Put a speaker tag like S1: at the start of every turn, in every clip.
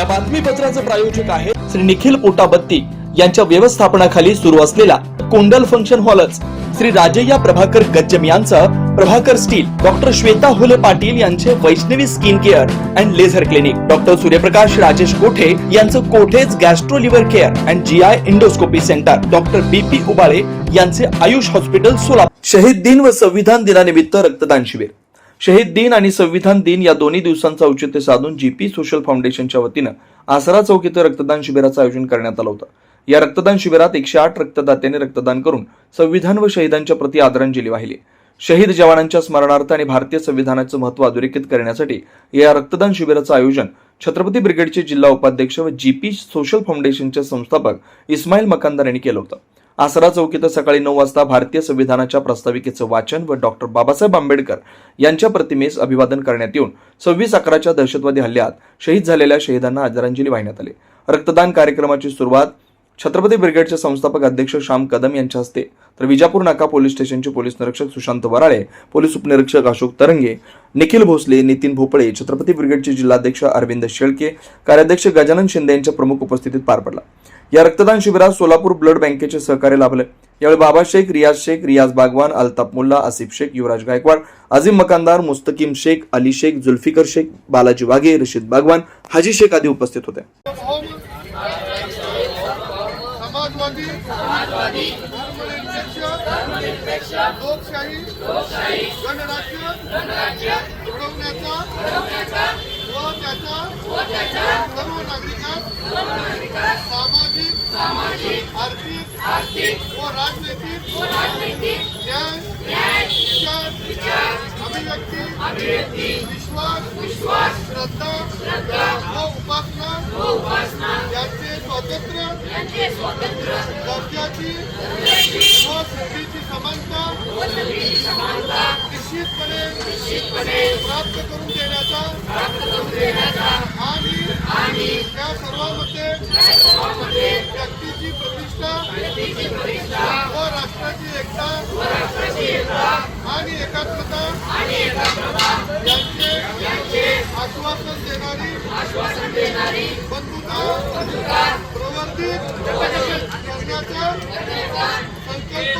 S1: या बातमीपत्राचे प्रायोजक आहे श्री निखिल पोटाबत्ती यांच्या व्यवस्थापनाखाली सुरू असलेला कोंडल फंक्शन हॉलच. श्री राजय्या प्रभाकर गज्जम यांचं प्रभाकर स्टील डॉक्टर श्वेता होले पाटील यांचे Vaishnavi skin care and laser clinic. Doctor Suryaprakash Rajesh Kothe यांचं Kothe's gastro liver care and G I endoscopy centre. Doctor B P Ubale यांचे आयुष हॉस्पिटल सोलापूर. शहीद दिन व संविधान दिनानिमित्त रक्तदान शिबिर. शहीद दिन आणि संविधान दिन या दोन्ही दिवसांचं औचित्य साधून जीपी सोशल फाउंडेशनच्या वतीनं आसरा चौक इथं रक्तदान शिबिराचं आयोजन करण्यात आलं होतं. या रक्तदान शिबिरात एकशे आठ रक्तदात्यांनी रक्तदान करून संविधान व शहीदांच्या प्रती आदरांजली वाहिली. शहीद जवानांच्या स्मरणार्थ आणि भारतीय संविधानाचं महत्त्व अधोरेखित करण्यासाठी या रक्तदान शिबिराचं आयोजन छत्रपती ब्रिगेडचे जिल्हा उपाध्यक्ष व जीपी सोशल फाउंडेशनचे संस्थापक इस्माईल मकानदार यांनी केलं होतं. आसरा चौक इथं सकाळी नऊ वाजता भारतीय संविधानाच्या प्रस्ताविकेचं वाचन व डॉक्टर बाबासाहेब आंबेडकर यांच्या प्रतिमेस अभिवादन करण्यात येऊन सव्वीस अकराच्या दहशतवादी हल्ल्यात शहीद झालेल्या शहीदांना आदरांजली वाहण्यात आली. रक्तदान कार्यक्रमाची सुरुवात छत्रपती ब्रिगेडचे संस्थापक अध्यक्ष श्याम कदम यांच्या हस्ते तर विजापूर नाका पोलीस स्टेशनचे पोलीस निरीक्षक सुशांत वराळे पोलीस उपनिरीक्षक अशोक तरंगे निखिल भोसले नितीन भोपळे छत्रपती ब्रिगेडचे जिल्हाध्यक्ष अरविंद शेळके कार्याध्यक्ष गजानन शिंदे यांच्या प्रमुख उपस्थितीत पार पडला. या रक्तदान शिबिरात सोलापूर ब्लड बँकेचे सहकार्य लाभले. यावेळी बाबा शेख रियाज शेख रियाज बागवान अल्ताफ मुल्ला आसिफ शेख युवराज गायकवाड अझीम मकानदार मुस्तकीम शेख अली शेख जुल्फिकर शेख बालाजी वाघे रशीद बागवान हाजी शेख आदी उपस्थित होते.
S2: लोकशाही लोकशाही गणराज्य गणराज्य घडवण्याचा व त्याचा व त्याच्या सर्व नागरिकांस सामाजिक सामाजिक आर्थिक आर्थिक व राजनैतिक न्याय विचार अभिव्यक्ती अभिव्यक्ती विश्वास विश्वास श्रद्धा व उपासना यांचे स्वातंत्र्य दर्जाची व संधीची समानता निश्चितपणे प्राप्त करून देण्याचा प्राप्त करून देण्याचा आणि आणि त्या सर्वांमध्ये व्यक्तीची प्रतिष्ठा व राष्ट्राची एकता आणि एकात्मता आणि यांचे आश्वासन देणारी आश्वासन देणारी बंधुता प्रवर्धित करण्याचा संकल्प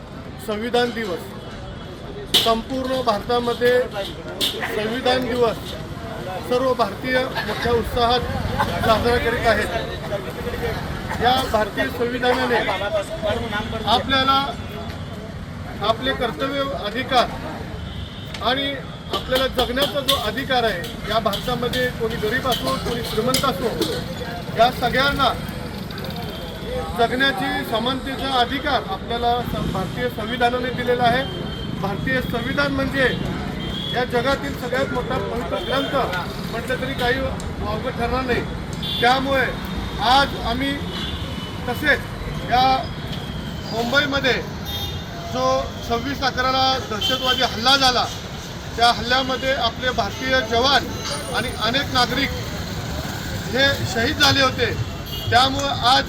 S2: संविधान दिवस. संपूर्ण भारतामध्ये संविधान दिवस सर्व भारतीय मोठ्या उत्साहात साजरा करीत आहेत. या भारतीय संविधानाने आपल्याला आपले कर्तव्य अधिकार आणि आपल्याला जगण्याचा जो अधिकार आहे या भारतामध्ये कोणी गरीब असो कोणी श्रीमंत असो या सगळ्यांना जगण्याची समानतेचा अधिकार आपल्याला स- भारतीय संविधानाने दिलेला आहे. भारतीय संविधान म्हणजे या जगातील सगळ्यात मोठा पवित्र ग्रंथ म्हटलं तरी काही वावगं ठरणार नाही. त्यामुळे आज आम्ही तसेच या मुंबईमध्ये जो सव्वीस अकराला दहशतवादी हल्ला झाला त्या हल्ल्यामध्ये आपले भारतीय जवान आणि अनेक नागरिक हे शहीद झाले होते. त्यामुळं आज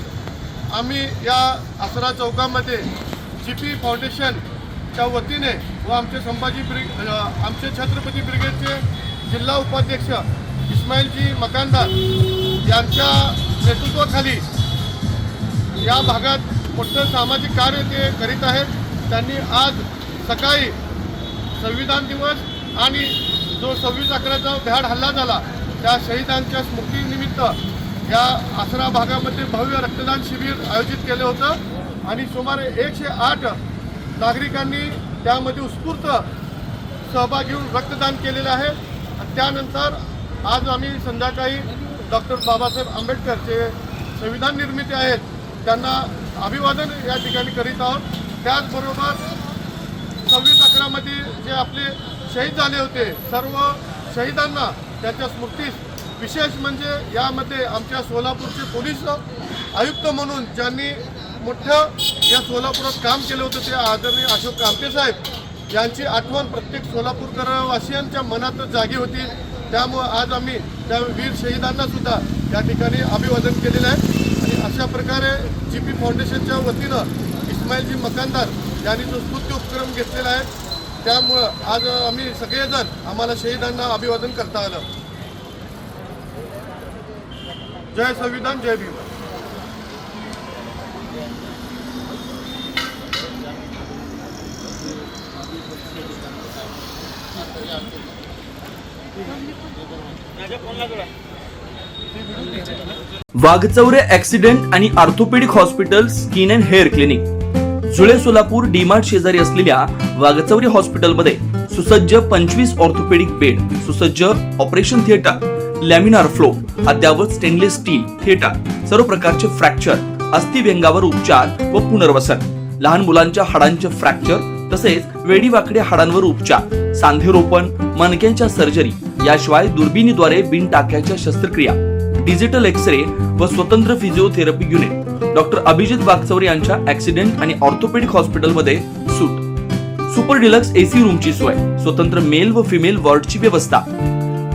S2: आम्ही या आसरा चौकामध्ये जी पी फाउंडेशनच्या वतीने व आमचे संभाजी ब्रिग आमचे छत्रपती ब्रिगेडचे जिल्हा उपाध्यक्ष इस्माईलजी मकानदार यांच्या नेतृत्वाखाली या भागात मोठं सामाजिक कार्य ते करीत आहेत. त्यांनी आज सकाळी संविधान दिवस आणि जो सव्वीस अकराचा भ्याड हल्ला झाला त्या शहीदांच्या स्मृतीनिमित्त या आसरा भागामध्ये भव्य रक्तदान शिबिर आयोजित केलं होतं आणि सुमारे एकशे आठ नागरिकांनी त्यामध्ये उत्स्फूर्त सहभाग घेऊन रक्तदान केलेलं आहे. आणि त्यानंतर आज आम्ही संध्याकाळी डॉक्टर बाबासाहेब आंबेडकर जे संविधान निर्मिती आहेत त्यांना अभिवादन या ठिकाणी करीत आहोत. त्याचबरोबर सव्वीस अकरामध्ये जे आपले शहीद झाले होते सर्व शहीदांना त्याच्या स्मृतीस विशेष म्हणजे यामध्ये आमच्या सोलापूरचे पोलीस आयुक्त म्हणून ज्यांनी मोठं या सोलापुरात काम केलं होतं ते आदरणीय अशोक कामते साहेब यांची आठवण प्रत्येक सोलापूरकरवासियांच्या मनात जागी होती. त्यामुळं आज आम्ही त्या वीर शहीदांना सुद्धा या ठिकाणी अभिवादन केलेलं आहे. आणि अशा प्रकारे जी पी फाउंडेशनच्या वतीनं इस्माईलजी मकानदार यांनी जो स्तुत्य उपक्रम घेतलेला आहे त्यामुळं आज आम्ही सगळेजण आम्हाला शहीदांना अभिवादन करता आलं. जय संविधान जय भीम.
S1: वाघचौरे ऍक्सिडेंट आणि orthopaedic hospital skin and hair clinic. जुळे सोलापूर डीमार्ट शेजारी असलेल्या वाघचौरे हॉस्पिटलमध्ये सुसज्ज पंचवीस ऑर्थोपेडिक बेड सुसज्ज ऑपरेशन थिएटर लॅमिनार फ्लो अद्यावत स्टेनलेस स्टील थिएटर सर्व प्रकारचे फ्रॅक्चर अस्थिव्यंगावर उपचार व पुनर्वसन. लहान मुलांच्या हाडांचे फ्रॅक्चर तसेच वेडीवाकड्या हाडांवर उपचार सांधेरोपण मणक्यांच्या सर्जरी याशिवाय दुर्बिणीद्वारे बिन टाक्याच्या शस्त्रक्रिया. डिजिटल एक्सरे व स्वतंत्र physiotherapy unit doctor Abhijit Waghchaure यांच्या ऍक्सिडेंट आणि ऑर्थोपेडिक हॉस्पिटलमध्ये सूट. सुपर डिलक्स एसी रूमची सोय. स्वतंत्र मेल व फिमेल वॉर्डची व्यवस्था.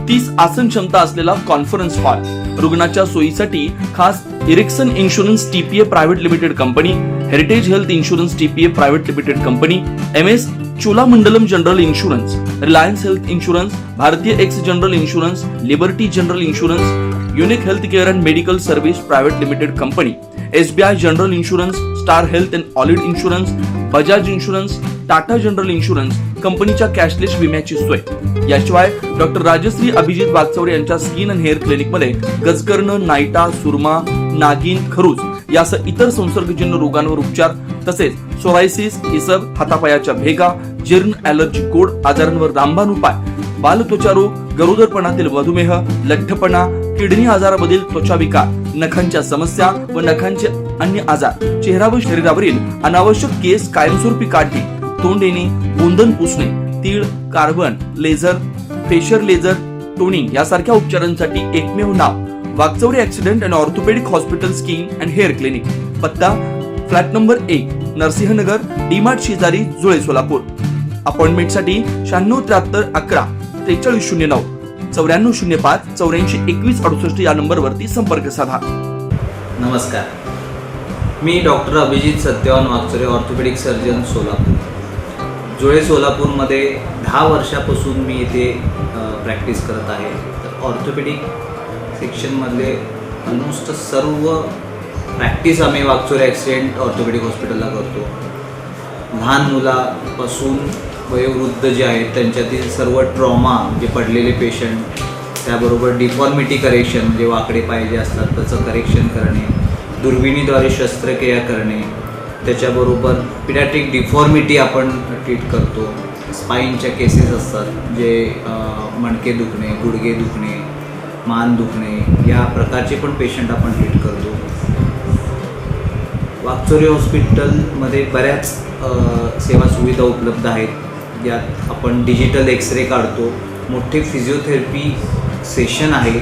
S1: तीस आसन क्षमता असलेला कॉन्फरन्स हॉल रुग्णाच्या सोयीसाठी खास Ericson insurance TPA private limited company heritage health insurance TPA private limited company M S Cholamandalam general insurance Reliance health insurance Bharti AXA general insurance Liberty general insurance unique health care and medical service private limited company SBI general insurance star health and allied insurance Bajaj insurance Tata general insurance कंपनीच्या cashless विम्याची सोय. याशिवाय doctor Rajashri Abhijit Waghchaure यांच्या skin and hair क्लिनिकमध्ये गजकर्ण नायटा सुरमा नागिन खरूज यासह इतर संसर्गजन्य रोगांवर उपचार तसेच सोरायसिस इसब हातापायाच्या भेगा जीर्ण ऍलर्जी कोड आजारांवर रामबाण उपाय बालत्वचा रोग गरोदरपणातील मधुमेह लठ्ठपणा किडनी आजारामधील त्वचा विकार नखांच्या समस्या व नखांचे अन्य आजार चेहरा व शरीरावरील अनावश्यक केस कायमस्वरूपी काढणे तोंड येणे गोंदन पुसणे तीळ carbon laser facial laser toning यासारख्या उपचारांसाठी एकमेव नाव. Waghchaure accident and orthopaedic hospital skin and hair clinic पत्ता फ्लॅट नंबर एक नरसिंहनगर डीमार्ट शेजारी जुळे सोलापूर. अपॉइंटमेंटसाठी शहाण्णव त्र्याहत्तर अकरा त्रेचाळीस शून्य नऊ चौऱ्याण्णव शून्य पाच चौऱ्याऐंशी एकवीस अडुसष्ट या नंबरवरती संपर्क साधा.
S3: नमस्कार. मी doctor Abhijit Satyawan Waghchaure orthopaedic surgeon Solapur. Jule सोलापूरमध्ये दहा वर्षापासून मी इथे प्रॅक्टिस करत आहे. तर ऑर्थोपेडिक सेक्शनमधले ऑलमोस्ट सर्व प्रॅक्टिस आम्ही वागचुरे ॲक्सिडेंट ऑर्थोपेडिक हॉस्पिटलला करतो. लहान मुलापासून वयोवृद्ध जे आहेत त्यांच्यातील सर्व ट्रॉमा जे पडलेले पेशंट त्याबरोबर डिफॉर्मिटी करेक्शन म्हणजे वाकडे पाय जे असतात त्याचं करेक्शन करणे दुर्बिणीद्वारे शस्त्रक्रिया करणे त्याच्याबरोबर पिडॅट्रिक डिफॉर्मिटी आपण ट्रीट करतो. स्पाईनच्या केसेस असतात जे मणके दुखणे गुडघे दुखणे मान दुखणे या प्रकारचे पण पेशंट आपण ट्रीट करतो. वाकचोरी हॉस्पिटलमध्ये बऱ्याच सेवा सुविधा उपलब्ध आहेत. यात आपण डिजिटल एक्सरे काढतो. मोठे फिजिओथेरपी सेशन आहे.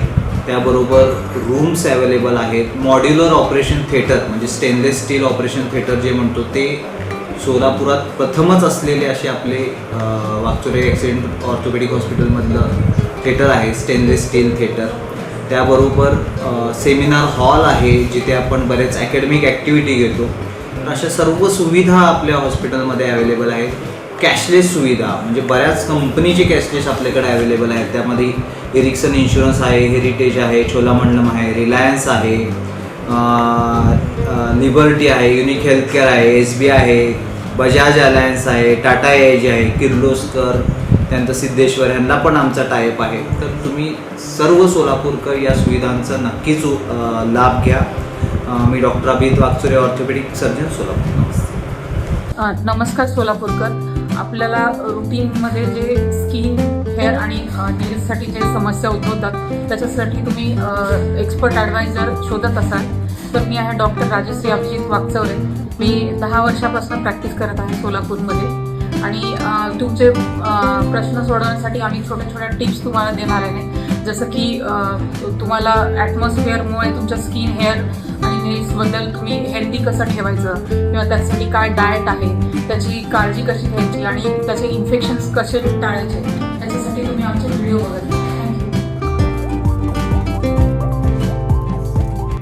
S3: त्याबरोबर रूम्स अवेलेबल आहेत. मॉड्युलर ऑपरेशन थिएटर म्हणजे स्टेनलेस स्टील ऑपरेशन थिएटर जे म्हणतो ते सोलापुरात प्रथमच असलेले असे आपले वाकचोरे ॲक्सिडेंट ऑर्थोपेडिक हॉस्पिटलमधलं थिएटर आहे स्टेनलेस स्टील थिएटर त्याबरोबर सेमिनार हॉल आहे जिथे आपण बरेच अकॅडमिक ॲक्टिव्हिटी घेतो. अशा सर्व सुविधा आपल्या हॉस्पिटलमध्ये अवेलेबल आहेत. कॅशलेस सुविधा म्हणजे बऱ्याच कंपनीचे कॅशलेस आपल्याकडे अवेलेबल आहेत. त्यामध्ये इरिक्सन इन्शुरन्स आहे हेरिटेज आहे छोलामंडलम आहे रिलायन्स आहे लिबर्टी आहे युनिक हेल्थकेअर आहे एस बी आहे बजाज अलायन्स आहे टाटा एज आहे किर्लोस्कर त्यानंतर सिद्धेश्वर यांना पण आमचा टायप आहे. तर तुम्ही सर्व सोलापूरकर या सुविधांचा नक्कीच लाभ घ्या. मी doctor Abhit Wagchure orthopedic surgeon Solapur
S4: नमस्कार सोलापूरकर. आपल्याला रुटीनमध्ये जे स्किन हेअर आणि नेल्ससाठी जे समस्या उद्भवतात त्याच्यासाठी तुम्ही एक्सपर्ट ॲडवायझर शोधत असाल. तर मी आहे डॉक्टर राजश्री अभिजित वागचवरे मी दहा वर्षापासून प्रॅक्टिस करत आहे सोलापूरमध्ये. आणि तुमचे प्रश्न सोडवण्यासाठी आम्ही छोट्या छोट्या टिप्स तुम्हाला देणार आहे. जसं की तुम्हाला ॲटमॉस्फिअरमुळे तुमच्या स्किन हेअर आणि नेल्सबद्दल तुम्ही हेल्दी कसं ठेवायचं किंवा त्यासाठी काय डाएट आहे त्याची काळजी कशी घ्यायची आणि त्याचे इन्फेक्शन्स कसे टाळायचे त्याच्यासाठी तुम्ही आमचे व्हिडिओ बघत